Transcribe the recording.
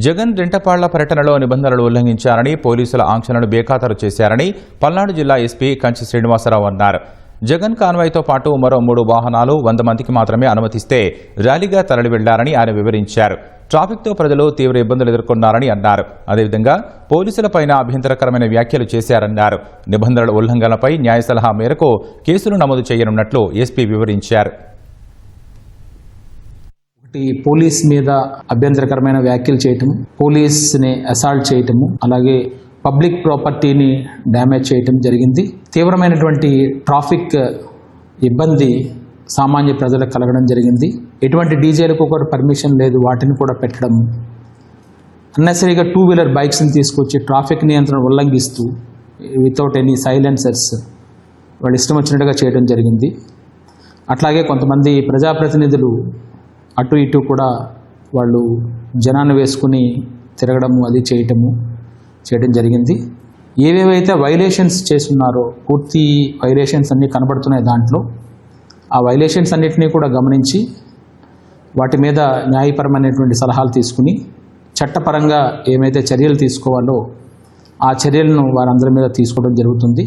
జగన్ రెంటపాళ్ళ పర్యటనలో నిబంధనలు ఉల్లంఘించారని పోలీసుల ఆంక్షలను బేఖాతరు చేశారని పల్నాడు జిల్లా ఎస్పీ కంచి శ్రీనివాసరావు అన్నారు. జగన్ కాన్వాయ్తో పాటు మరో మూడు వాహనాలు వంద మందికి మాత్రమే అనుమతిస్తే ర్యాలీగా తరలి వెళ్ళారని ఆయన వివరించారు. ట్రాఫిక్తో ప్రజలు తీవ్ర ఇబ్బందులు ఎదుర్కొన్నారని అన్నారు. అదేవిధంగా పోలీసులపైన అభ్యంతరకరమైన వ్యాఖ్యలు చేశారన్నారు. నిబంధనల ఉల్లంఘనలపై న్యాయ సలహా మేరకు కేసులు నమోదు చేయనున్నట్లు ఎస్పీ వివరించారు. ఒకటి పోలీస్ మీద అభ్యంతరకరమైన వ్యాఖ్యలు చేయటం పోలీస్ని అసాల్ట్ చేయటము అలాగే పబ్లిక్ ప్రాపర్టీని డ్యామేజ్ చేయటం జరిగింది. తీవ్రమైనటువంటి ట్రాఫిక్ ఇబ్బంది సామాన్య ప్రజలకు కలగడం జరిగింది. ఎటువంటి డీజేలకు కూడా పర్మిషన్ లేదు వాటిని కూడా పెట్టడం. అన్నెసరీగా టూ వీలర్ బైక్స్ని తీసుకొచ్చి ట్రాఫిక్ నియంత్రణ ఉల్లంఘిస్తూ వితౌట్ ఎనీ సైలెన్సర్స్ వాళ్ళు ఇష్టం వచ్చినట్టుగా చేయడం జరిగింది. అట్లాగే కొంతమంది ప్రజాప్రతినిధులు అటు ఇటు కూడా వాళ్ళు జనాన్ని వేసుకుని తిరగడము అది చేయటము చేయడం జరిగింది. ఏవేవైతే వైలేషన్స్ చేస్తున్నారో పూర్తి వైలేషన్స్ అన్నీ కనబడుతున్నాయి దాంట్లో. ఆ వైలేషన్స్ అన్నిటినీ కూడా గమనించి వాటి మీద న్యాయపరమైనటువంటి సలహాలు తీసుకుని చట్టపరంగా ఏమైతే చర్యలు తీసుకోవాలో ఆ చర్యలను వారందరి మీద తీసుకోవడం జరుగుతుంది.